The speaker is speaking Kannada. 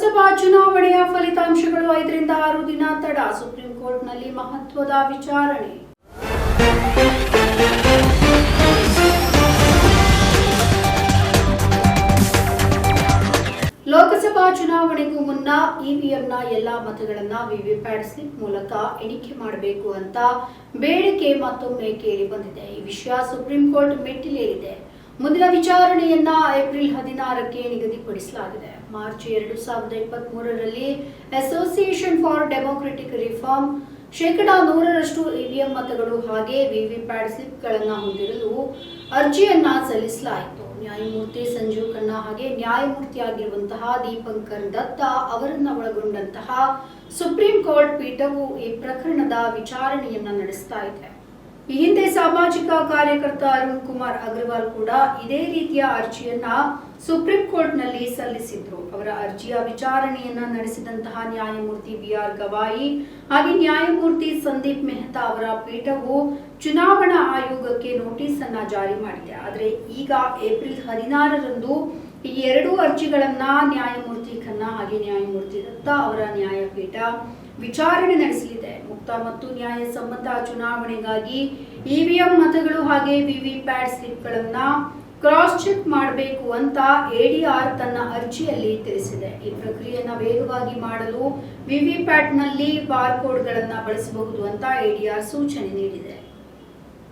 ಲೋಕಸಭಾ ಚುನಾವಣೆಯ ಫಲಿತಾಂಶಗಳು ಐದರಿಂದ ಆರು ದಿನ ತಡ, ಸುಪ್ರೀಂ ಕೋರ್ಟ್ನಲ್ಲಿ ಮಹತ್ವದ ವಿಚಾರಣೆ. ಲೋಕಸಭಾ ಚುನಾವಣೆಗೂ ಮುನ್ನ ಇವಿಎಂನ ಎಲ್ಲಾ ಮತಗಳನ್ನ ವಿವಿಪ್ಯಾಟ್ ಸ್ಲಿಪ್ ಮೂಲಕ ಎಣಿಕೆ ಮಾಡಬೇಕು ಅಂತ ಬೇಡಿಕೆ ಮತ್ತೊಮ್ಮೆ ಕೇಳಿ ಬಂದಿದೆ. ಈ ವಿಷಯ ಸುಪ್ರೀಂ ಕೋರ್ಟ್ ಮೆಟ್ಟಿಲೇರಿದೆ. ಮುಂದಿನ ವಿಚಾರಣೆಯನ್ನ ಏಪ್ರಿಲ್ ಹದಿನಾರಕ್ಕೆ ನಿಗದಿಪಡಿಸಲಾಗಿದೆ. ಮಾರ್ಚ್ ಎರಡು ಸಾವಿರದ ಇಪ್ಪತ್ತ್ ಮೂರರಲ್ಲಿ ಅಸೋಸಿಯೇಷನ್ ಫಾರ್ ಡೆಮೋಕ್ರೆಟಿಕ್ ರಿಫಾರ್ಮ್ ಶೇಕಡಾ ನೂರರಷ್ಟು ಇವಿಎಂ ಮತಗಳು ಹಾಗೆ ವಿವಿಪ್ಯಾಟ್ ಸ್ಲಿಪ್ಗಳನ್ನು ಹೊಂದಿರಲು ಅರ್ಜಿಯನ್ನ ಸಲ್ಲಿಸಲಾಯಿತು. ನ್ಯಾಯಮೂರ್ತಿ ಸಂಜೀವ್ ಖನ್ನಾ ಹಾಗೆ ನ್ಯಾಯಮೂರ್ತಿಯಾಗಿರುವಂತಹ ದೀಪಂಕರ್ ದತ್ತ ಅವರನ್ನ ಒಳಗೊಂಡಂತಹ ಸುಪ್ರೀಂ ಕೋರ್ಟ್ ಪೀಠವು ಈ ಪ್ರಕರಣದ ವಿಚಾರಣೆಯನ್ನ ನಡೆಸ್ತಾ ಇದೆ. ಈ ಹಿಂದೆ ಸಾಮಾಜಿಕ ಕಾರ್ಯಕರ್ತ ಅರುಣ್ ಕುಮಾರ್ ಅಗ್ರವಾಲ್ ಕೂಡ ಇದೇ ರೀತಿಯ ಅರ್ಜಿಯನ್ನ ಸುಪ್ರೀಂ ಕೋರ್ಟ್ನಲ್ಲಿ ಸಲ್ಲಿಸಿದ್ರು. ಅವರ ಅರ್ಜಿಯ ವಿಚಾರಣೆಯನ್ನ ನಡೆಸಿದಂತಹ ನ್ಯಾಯಮೂರ್ತಿ ಬಿ ಆರ್ ಗವಾಯಿ ಹಾಗೆ ನ್ಯಾಯಮೂರ್ತಿ ಸಂದೀಪ್ ಮೆಹ್ತಾ ಅವರ ಪೀಠವು ಚುನಾವಣಾ ಆಯೋಗಕ್ಕೆ ನೋಟಿಸ್ ಅನ್ನ ಜಾರಿ ಮಾಡಿದೆ. ಆದರೆ ಈಗ ಏಪ್ರಿಲ್ ಹದಿನಾರರಂದು ಈ ಎರಡೂ ಅರ್ಜಿಗಳನ್ನ ನ್ಯಾಯಮೂರ್ತಿ ಖನ್ನಾ ಹಾಗೆ ನ್ಯಾಯಮೂರ್ತಿ ದತ್ತ ಅವರ ನ್ಯಾಯಪೀಠ ವಿಚಾರಣೆ ನಡೆಸಲಿದೆ. ಮುಕ್ತ ಮತ್ತು ನ್ಯಾಯಸಮ್ಮತ ಚುನಾವಣೆಗಾಗಿ ಇವಿಎಂ ಮತಗಳು ಹಾಗೆ ವಿವಿಪ್ಯಾಟ್ ಸ್ಲಿಪ್ಗಳನ್ನ ಕ್ರಾಸ್ ಚೆಕ್ ಮಾಡಬೇಕು ಅಂತ ಎಡಿಆರ್ ತನ್ನ ಅರ್ಜಿಯಲ್ಲಿ ತಿಳಿಸಿದೆ. ಈ ಪ್ರಕ್ರಿಯೆಯನ್ನು ವೇಗವಾಗಿ ಮಾಡಲು ವಿವಿಪ್ಯಾಟ್ನಲ್ಲಿ ಬಾರ್ಕೋಡ್ಗಳನ್ನು ಬಳಸಬಹುದು ಅಂತ ಎಡಿಆರ್ ಸೂಚನೆ ನೀಡಿದೆ.